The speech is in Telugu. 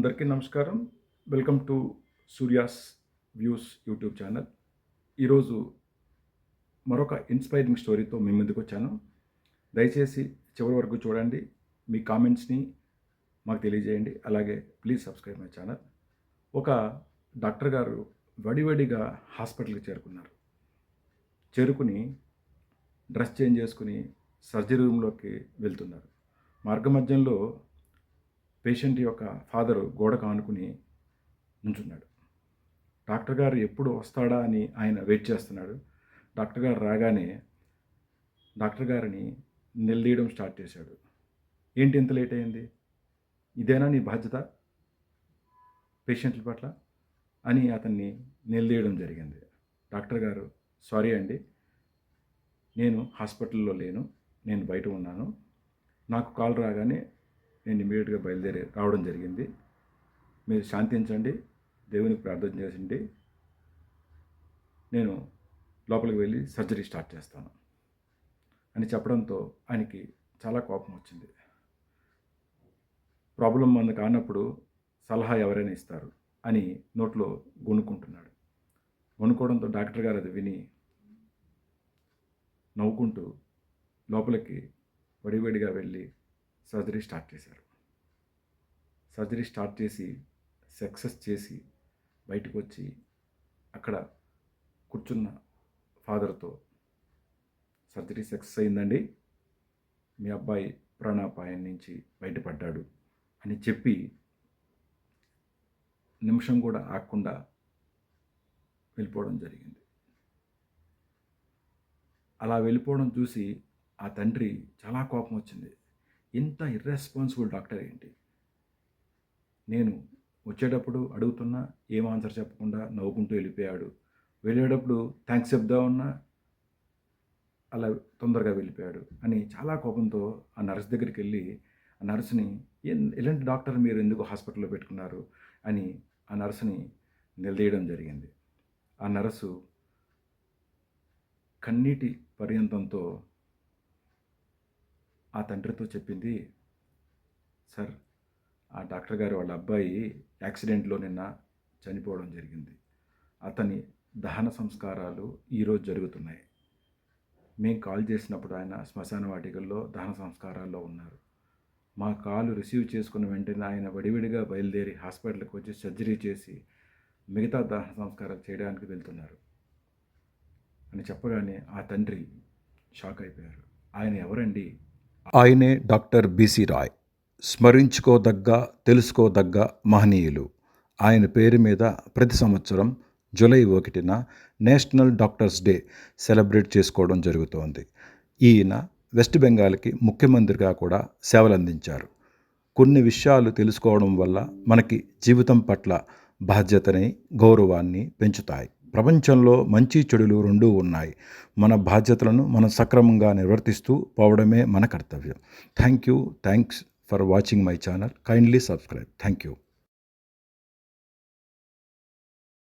అందరికీ నమస్కారం. Welcome to Surya's views YouTube channel ఈరోజు మరొక ఇన్స్పైరింగ్ స్టోరీతో మీ ముందుకు వచ్చాను. దయచేసి చివరి వరకు చూడండి. మీ కామెంట్స్ని మాకు తెలియజేయండి. అలాగే ప్లీజ్ సబ్స్క్రైబ్ మై ఛానల్ ఒక డాక్టర్ గారు వడివడిగా హాస్పిటల్కి చేరుకున్నారు. చేరుకుని డ్రెస్ చేంజ్ చేసుకుని సర్జరీ రూమ్లోకి వెళ్తున్నారు. మార్గ మధ్యంలో పేషెంట్ యొక్క ఫాదరు గోడకు ఆనుకుని నుంచున్నాడు. డాక్టర్ గారు ఎప్పుడు వస్తాడా అని ఆయన వెయిట్ చేస్తున్నాడు. డాక్టర్ గారు రాగానే డాక్టర్ గారిని నిలదీయడం స్టార్ట్ చేశాడు. ఏంటి ఇంత లేట్ అయింది? ఇదేనా నీ బాధ్యత? పేషెంట్ల పట్ల? అని అతన్ని నిలదీయడం జరిగింది. డాక్టర్ గారు సారీ అండి. నేను హాస్పిటల్లో లేను. నేను బయట ఉన్నాను. నాకు కాల్ రాగానే నేను ఇమీడియట్గా బయలుదేరి రావడం జరిగింది. మీరు శాంతించండి. దేవునికి ప్రార్థన చేసిండి నేను లోపలికి వెళ్ళి సర్జరీ స్టార్ట్ చేస్తాను అని చెప్పడంతో ఆయనకి చాలా కోపం వచ్చింది. ప్రాబ్లం మన కానప్పుడు సలహా ఎవరైనా ఇస్తారు అని నోట్లో గొనుక్కుంటున్నాడు. వణుకోవడంతో డాక్టర్ గారు అది విని నవ్వుకుంటూ లోపలికి వడివడిగా వెళ్ళి సర్జరీ స్టార్ట్ చేశారు. సర్జరీ స్టార్ట్ చేసి సక్సెస్ చేసి బయటకు వచ్చి అక్కడ కూర్చున్న ఫాదర్తో సర్జరీ సక్సెస్ అయిందండి. మీ అబ్బాయి ప్రాణాపాయం నుంచి బయటపడ్డాడు అని చెప్పి నిమిషం కూడా ఆగకుండా వెళ్ళిపోవడం జరిగింది. అలా వెళ్ళిపోవడం చూసి ఆ తండ్రి చాలా కోపం వచ్చింది. ఇంత ఇర్రెస్పాన్సిబుల్ డాక్టర్ ఏంటి? నేను వచ్చేటప్పుడు అడుగుతున్నా ఏం ఆన్సర్ చెప్పకుండా నవ్వుకుంటూ వెళ్ళిపోయాడు. వెళ్ళేటప్పుడు థ్యాంక్స్ చెప్దామన్నా అలా తొందరగా వెళ్ళిపోయాడు అని చాలా కోపంతో ఆ నర్స్ దగ్గరికి వెళ్ళి ఆ నర్సుని ఎలాంటి డాక్టర్ మీరు ఎందుకు హాస్పిటల్లో పెట్టుకున్నారు? అని ఆ నర్సుని నిలదీయడం జరిగింది. ఆ నర్సు కన్నీటి పర్యంతంతో ఆ తండ్రితో చెప్పింది సార్ ఆ డాక్టర్ గారు వాళ్ళ అబ్బాయి యాక్సిడెంట్లో నిన్న చనిపోవడం జరిగింది. అతని దహన సంస్కారాలు ఈరోజు జరుగుతున్నాయి. మేము కాల్ చేసినప్పుడు ఆయన శ్మశాన వాటికల్లో దహన సంస్కారాల్లో ఉన్నారు. మా కాలు రిసీవ్ చేసుకున్న వెంటనే ఆయన వడివిడిగా బయలుదేరి హాస్పిటల్కి వచ్చి సర్జరీ చేసి మిగతా దహన సంస్కారాలు చేయడానికి వెళ్తున్నారు. అని చెప్పగానే ఆ తండ్రి షాక్ అయిపోయారు. ఆయన ఎవరండి? ఆయనే డాక్టర్ బీసీ రాయ్. స్మరించుకోదగ్గ తెలుసుకోదగ్గ మహనీయులు. ఆయన పేరు మీద ప్రతి సంవత్సరం జూలై ఒకటిన నేషనల్ డాక్టర్స్ డే సెలబ్రేట్ చేసుకోవడం జరుగుతోంది. ఈయన వెస్ట్ బెంగాల్కి ముఖ్యమంత్రిగా కూడా సేవలందించారు. కొన్ని విషయాలు తెలుసుకోవడం వల్ల మనకి జీవితం పట్ల బాధ్యతని గౌరవాన్ని పెంచుతాయి. ప్రపంచంలో మంచి చెడులు రెండూ ఉన్నాయి. మన బాధ్యతలను మనం సక్రమంగా నిర్వర్తిస్తూ పోవడమే మన కర్తవ్యం. Thank you. Thanks for watching my channel. Kindly subscribe thank you